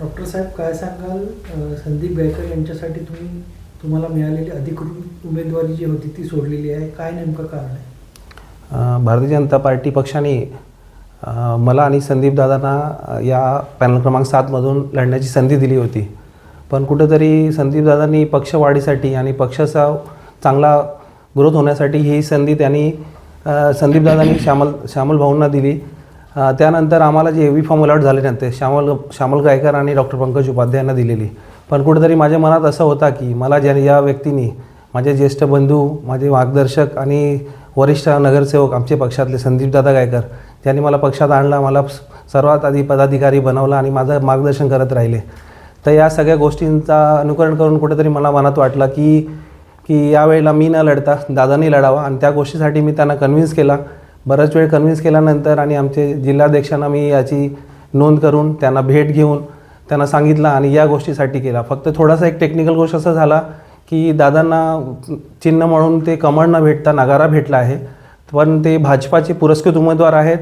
Doctor साहेब काय सांगाल? संदीप गायकर यांच्यासाठी तुम्ही तुम्हाला मिळालेली अधिकृत उमेदवारी जी होती ती सोडलेली आहे. काय नेमकं कारण आहे? भारतीय जनता पार्टी पक्षाने मला आणि संदीप दादांना या पॅनल क्रमांक सातमधून लढण्याची संधी दिली होती. पण कुठंतरी संदीप दादांनी पक्षवाढीसाठी आणि पक्षाचा चांगला ग्रोथ होण्यासाठी ही संधी त्यांनी संदीप दादांनी श्यामल श्यामल भाऊंना दिली. त्यानंतर आम्हाला जे एव्ही फॉर्म अलॉट झाले श्यामल श्यामल गायकर आणि डॉक्टर पंकज उपाध्यायांना दिलेली. पण कुठेतरी माझ्या मनात असं होता की मला ज्या या व्यक्तींनी माझे ज्येष्ठ बंधू माझे मार्गदर्शक आणि वरिष्ठ नगरसेवक आमचे पक्षातले संदीपदादा गायकर त्यांनी मला पक्षात आणला मला स- सर्वात आधी पदाधिकारी बनवला आणि माझं मार्गदर्शन करत राहिले. तर या सगळ्या गोष्टींचा अनुकरण करून कुठेतरी मला मनात वाटलं की की यावेळेला मी न लढता दादांनी लढावा आणि त्या गोष्टीसाठी मी त्यांना कन्व्हिन्स केला. बराच वेळ कन्व्हिन्स केल्यानंतर आणि आमचे जिल्हाध्यक्षांना मी याची नोंद करून त्यांना भेट घेऊन त्यांना सांगितलं आणि या गोष्टीसाठी केला. फक्त थोडासा एक टेक्निकल गोष्ट असा झाला की दादांना चिन्ह म्हणून ते कमळ न भेटता नगारा भेटला आहे. पण ते भाजपाचे पुरस्कृत उमेदवार आहेत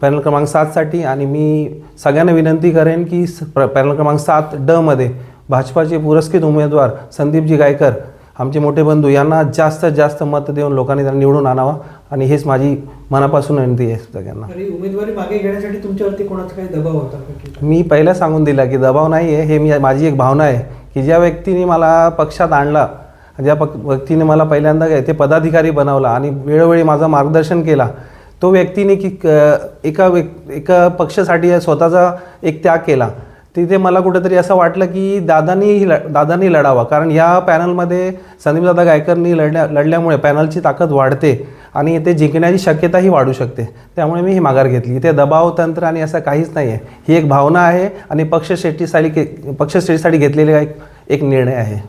पॅनल क्रमांक सातसाठी आणि मी सगळ्यांना विनंती करेन की स- पॅनल क्रमांक सात डमध्ये भाजपाचे पुरस्कृत उमेदवार संदीपजी गायकर आमचे मोठे बंधू यांना जास्तीत जास्त मत देऊन लोकांनी त्यांना निवडून आणावं. आणि हेच माझी मनापासून विनंती आहे सगळ्यांना. उमेदवारी मागे घेण्यासाठी तुमच्यावरती कोणाचा काही दबाव होता मी पहिला सांगून दिला की दबाव नाही आहे हे मी माझी एक भावना आहे की ज्या व्यक्तीने मला पक्षात आणला ज्या पक व्यक्तीने मला पहिल्यांदा काय ते पदाधिकारी बनवला आणि वेळोवेळी माझं मार्गदर्शन केला तो व्यक्तीने की क- एका व्यक् एका पक्षासाठी स्वतःचा एक त्याग केला. तिथे मला कुठेतरी असं वाटलं की दादानी ल दादांनी लढावा. कारण या पॅनलमध्ये संदीपदादा गायकरनी लढल्या लढल्यामुळे पॅनलची ताकद वाढते आणि ते जिंकण्याची शक्यताही वाढू शकते. त्यामुळे मी ही माघार घेतली. इथे दबाव तंत्र आणि असं काहीच नाही आहे ही एक भावना आहे आणि पक्षश्रेष्ठीसाठी के पक्षश्रेष्ठीसाठी घेतलेला एक एक निर्णय आहे.